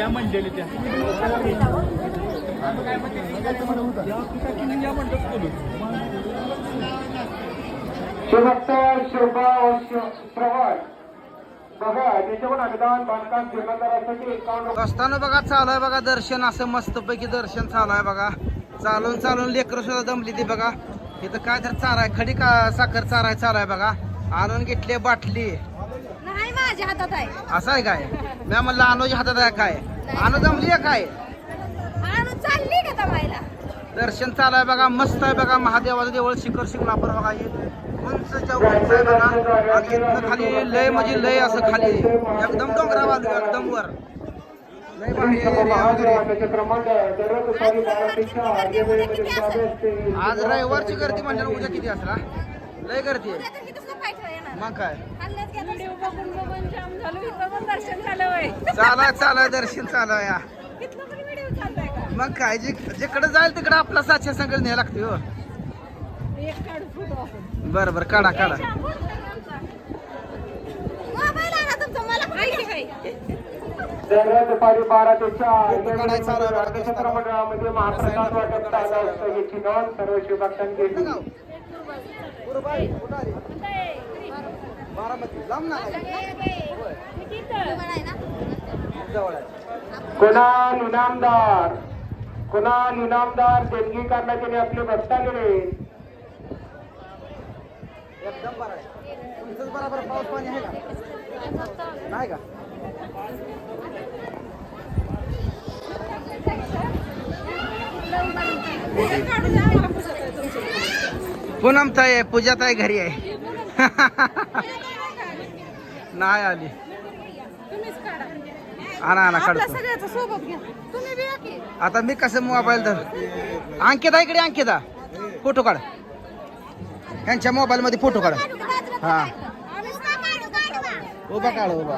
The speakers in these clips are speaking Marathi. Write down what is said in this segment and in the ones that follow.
या मंडळी त्या. शोभा श्रवण बघा त्याच्यावर अनुदान बांधकाम जीवनदारासाठी एकावन्न असताना बघा चालू आहे बघा दर्शन असं मस्तपैकी दर्शन चालू आहे बघा. चालून चालून लेकरं सुद्धा दमली ती बघा. इथं काय तर चारा आहे खडी का साखर चारा आहे चालू आहे बघा. आणून घेतली बाटली. माझ्या हातात आहे. असं आहे काय? मी म्हणलं अनुज हातात आहे काय? अनु जमली आहे काय? आणून चालली का दमायला दर्शन चालू आहे बघा मस्त आहे बघा महादेवाचं देवळ शिखर शिंगणापूर बघा हे उंचच्या उंच आहे बघा. आणि इथनं खाली लय म्हणजे लय असं खाली. एकदम आलो एकदम वर. लय भारी आज रविवारची गर्दी म्हणल्यावर उद्या किती असला लय गर्दी आहे. मग काय? हल्ल्यात गेला व्हिडिओ बघून बघून जाम झालो. इथं पण दर्शन झालं वय चालाय चालाय दर्शन चालाय या इथलं पण व्हिडिओ चाललाय का? मग काय जे जिकडे जाईल तिकडे आपला सातशे संकट न्यायला लागते हो. एक काढू फोटो आपण. बरं बरं काढा काढा. मोबाईल आणा तुमचा मला माहिती काय दररोज दुपारी बारा ते चार फोटो काढायचा चालू आहे? बघा, नक्षत्र मंडळामध्ये महाप्रसाद वाटप चालू असतं याची नोंद सर्व शिवभक्तांनी घेतली बारामती. लांब ना. जवळ आहे कुणाल इनामदार कुणाल इनामदार देणगी करण्याचे आपले भक्त आलेले एकदम बरं आहे. तुमचंच बरोबर पाऊस पाणी आहे का? नाही का? पूनम ताई पूजा ताई घरी आहे. नाही आली. आणा आणा काढतो. सगळ्याचं सोबत घ्या. तुम्ही बी या की. आता मी कसं मोबाईल धर अंकिता इकडे अंकिता. फोटो काढ. यांच्या मोबाईल मध्ये फोटो काढ. हा. उभा काढ उभा.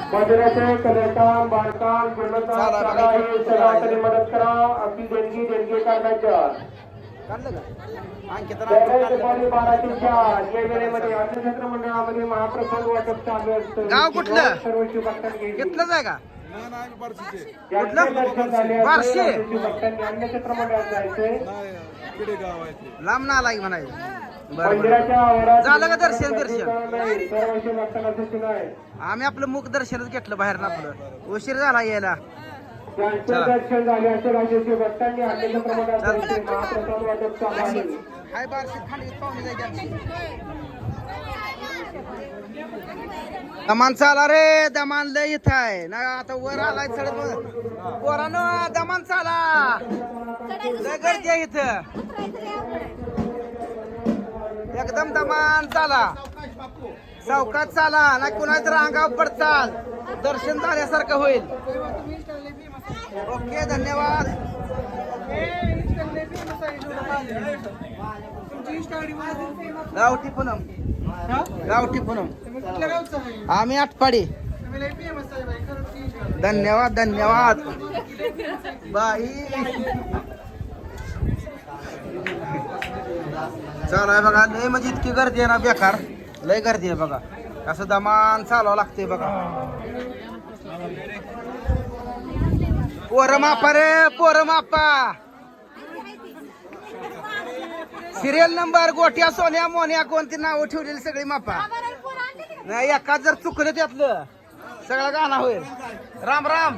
चला, मदत करा. आपली देणगी देणगी करण्याच्या. गाव कुठलं? घेतली. घेतलंच आहे का? बार्शी? जायचंय. लांब ना आला म्हणायचं. बरं झालं का दर्शन, दर्शन? आम्ही आपलं मुख दर्शनच घेतलं बाहेर ना आपलं. उशीर झाला यायला. दर्शन झाले असे महाप्रसाद हाय बारशी खाली पाहुणे जायचे आमची. दमान चाला रे दमान लय इथं आहे. ना आता वर आलाय चढत पोरानो दमान चाला लय गर्दी आहे इथं. एकदम दमान चाला चौकात चाला. ना कुणाच अंगावर पडचाल. दर्शन झाल्यासारखं होईल. ओके धन्यवाद. गावठी पूनम. गावठी पूनम. आम्ही आटपाडी. धन्यवाद धन्यवाद. बाई. चालू आहे बघा लय म्हणजे इतकी गर्दी आहे ना बेकार. लय गर्दी आहे बघा. असं दमान चालावं लागते बघा. पोरं मापा रे पोरं मापा सिरियल नंबर गोट्या सोन्या मोन्या कोणती नावं ठेवलेली सगळी मापा? नाही एकाच जर चुकलं त्यातलं सगळं गाणं होईल. राम राम.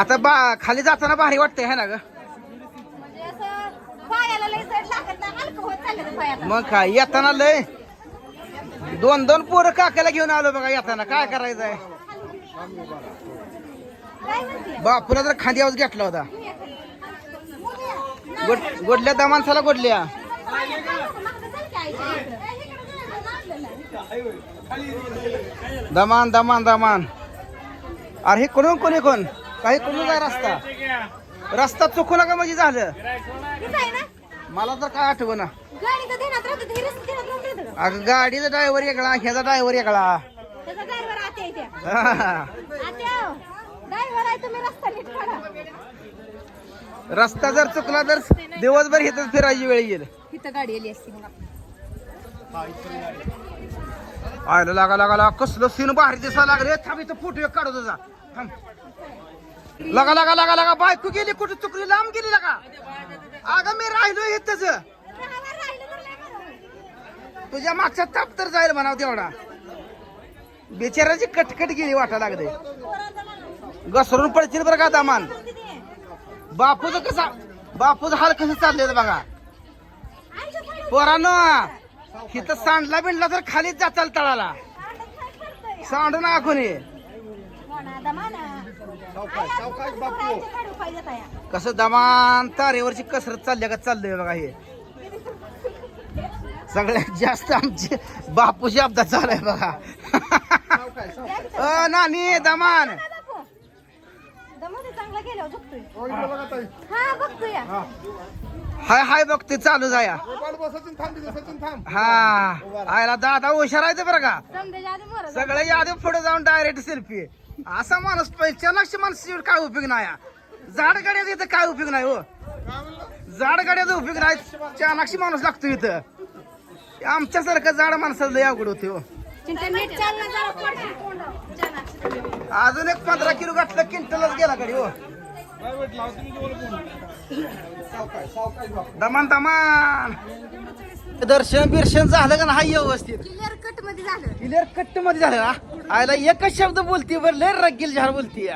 आता बा खाली जाताना भारी वाटतंय है ना ग? म्हणजे मग काय येताना लय दोन दोन पोरं काकाला घेऊन आलो बघा येताना. काय करायचंय? बापूला तर खांद्यावर घेतला होता. गोडल्या त्या दमानसाला गोडल्या. दमान दमान दमान. अरे हे कोण कोणी कोण? काही कोण काय रस्ता? रस्ता चुकू नका म्हणजे झालं. मला तर काय आठव ना गाडी तर ध्यानात राहते ते रस्ते ध्यानात राहते. इथं. अगं गाडीचा ड्रायव्हर वेगळा ह्याचा ड्रायव्हर त्याचा आहे त्या. हा. आहे तुम्ही रस्ता नीट काढा. रस्ता जर चुकला तर दिवसभर इथं फिरायची वेळ येईल. इथं गाडी आली असती मग आयला लागा लागा लागा कसलं सीन भारी दिसायला लागले. थांब इथं फोटो एक काढू तुझा थांब. लगा लगा लगा लगा बायको गेली कुठे चुकली लांब गेली लगा. अगं मी राहिलो इथंच. तस तुझ्या मागचा ताप तर जाईल म्हणाव तेवढा. बेचाराची कटकट गेली वाटा लागले घसरून पडतील बरं का दामान? बापूच कसा बापूच हाल कसं चालले बघा. आमच्या इथं सांडला बिंडला तर खालीच जाचाल तळाला. आडत काय करतोय? कसं दमान तारेवरची कसरत चालल्या का चाललंय बघा हे. सगळ्यात जास्त आमची बापूची अपघात झालाय बघा. अ नानी दमान. बापू? हा. हाय हाय बघते चालू जाया. हा. आयला दादा हुशार आहे ते बरं का? समजायच्या आधी मरत. सगळं यादी पुढे जाऊन डायरेक्ट सेल्फी असा माणूस चनाक्षी माणूस काय उपयोग नाही हा. जाड गाड्याचा इथं काय उपयोग नाही हो? जाड गाड्याचा उपयोग नाही. चानाक्षी माणूस लागतो इथं. आमच्यासारखं जाड माणसाला लय अवघड होते हो. अजून एक पंधरा किलो घातलं क्विंटलच गेला कडे हो. दमान दमान. दर्शन बिर्शन झालं का नाही व्यवस्थित? क्लिअर कटमध्ये झालं. क्लिअर कट्टमध्ये झालं. ना आयला एकच शब्द बोलती बरं लय रगील झाड बोलती?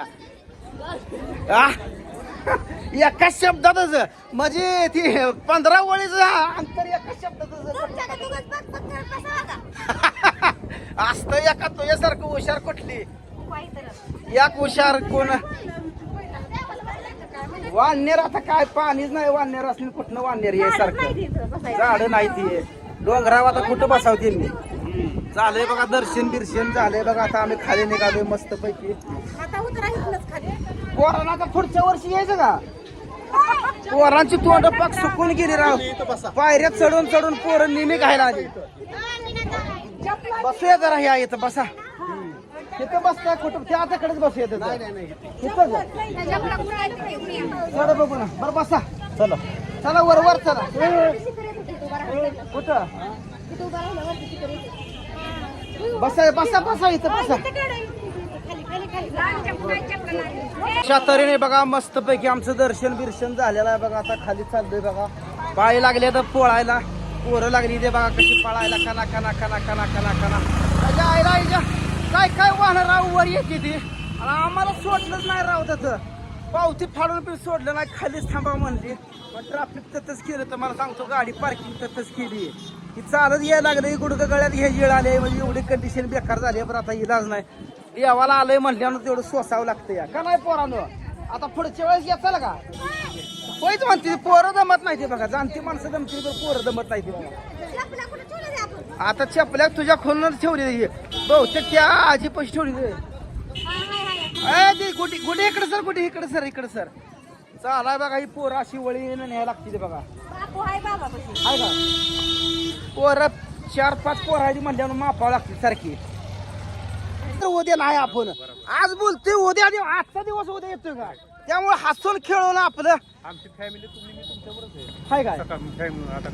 एका शब्दातच. म्हणजे ती पंधरा वळीच अंतर एका शब्दातच. तुमच्याकडे दोघंच बघ बघ करत बसा आता. असतं एका तुझ्यासारखं हुशार कुठली. एक हुशार कोण? वाननेर आता काय पाणीच नाही वाननेर असले कुठनं वाननेर ये नाही सारखं. झाड नाही ती. डोंगराव आता कुठं बसावतील मी झालंय बघा दर्शन बिर्शन झालंय बघा आता आम्ही खाली निघालोय मस्त पैकी. पोरांना आता पुढच्या वर्षी यायचं का? पोरांची तोंड पाक सुकून गेली राव. पायऱ्यात चढून चढून पोरं नेहमी घायला आली. बसूया जरा ह्या इथं बसा. कुठं? तिथं इथं जा. त्याच्यामुळे कुणाला नाही, कुणी. चला बघू ना. बरं बसा. चला. चला वर वर चला. येत. कुठं? येते. बसा बसा बसा इथं बसा. खाली खाली खाली आमच्या कुणाच्या चपला नाही. शातारीने बघा मस्त पैकी आमचं दर्शन बिर्शन झालेलं आहे बघा. आता खाली चाललोय बघा. पाय लागले तर पोळायला. पोरं लागली ते बघा कशी पळायला. कना कना कना कना कना कना आईला आईच्या काय काय वाहनं राव वर येते ती? आणि आम्हाला सोडलंच नाही राव त्याचं. पावती फाडून पण सोडलं नाही खालीच थांबा म्हणली. पण ट्रॅफिक तसंच केलं तर मला सांगतो गाडी पार्किंग तसंच केली. ती चालत यायला लागलं गुडकं गळ्यात हे येळ आले म्हणजे एवढी कंडिशन बेकार झाली पण आता इलाज नाही. देवाला आलंय म्हटल्यानं तेवढं सोसावं लागतं या. का नाही पोरानं? आता पुढच्या वेळेस येताल का? होईच म्हणते पोरं दमत नाही ते बघा. जाणती माणसं जमती तर पोरं दमत नाही ते बघा? आता चपल्या तुझ्या खोलूनच ठेवली. बहुतेक त्या आजी पैसे ठेवली आहे. हाय, हाय, हाय. ए, ती गुडी गुडी इकडे सर गुडी इकडे सर इकडे सर. चालाय बघा ही पोरं अशी वळी न्यायला लागते ते बघा. बापू हाय बाबापाशी. आहे का? पोरं चार पाच पोरं आहे म्हणल्यावर मापावं लागते सारखी. तर उद्या नाही आपण. आज बोलतोय उद्या देव आजचा दिवस उद्या येतोय का? त्यामुळे हसून खेळून आपलं. आमची फॅमिली तुम्ही मी तुमच्याबरोबर आहे. हाय काय? सकाळ फॅमिली आता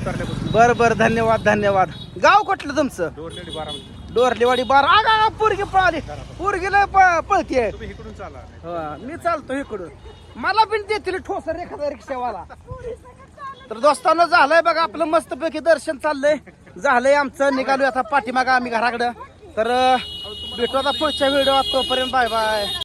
उतरल्यापासून. बर बर धन्यवाद धन्यवाद. गाव कुठलं तुमचं? बारामती. डोरलेवाडी बार. आगा पोरगी पळाली. पोरगी लय प- पळतीये. तुम्ही इकडून चाला. हा, मी चालतो इकडून. मला पण देतील ठोसर एखादा रिक्षावाला. तर दोस्तांना झालंय बघा आपलं मस्तपैकी दर्शन चाललंय. झालंय आमचं. निघालोय आता पाठीमागं आम्ही घराकडं. तर भेटू आता पुढच्या व्हिडिओ तोपर्यंत बाय बाय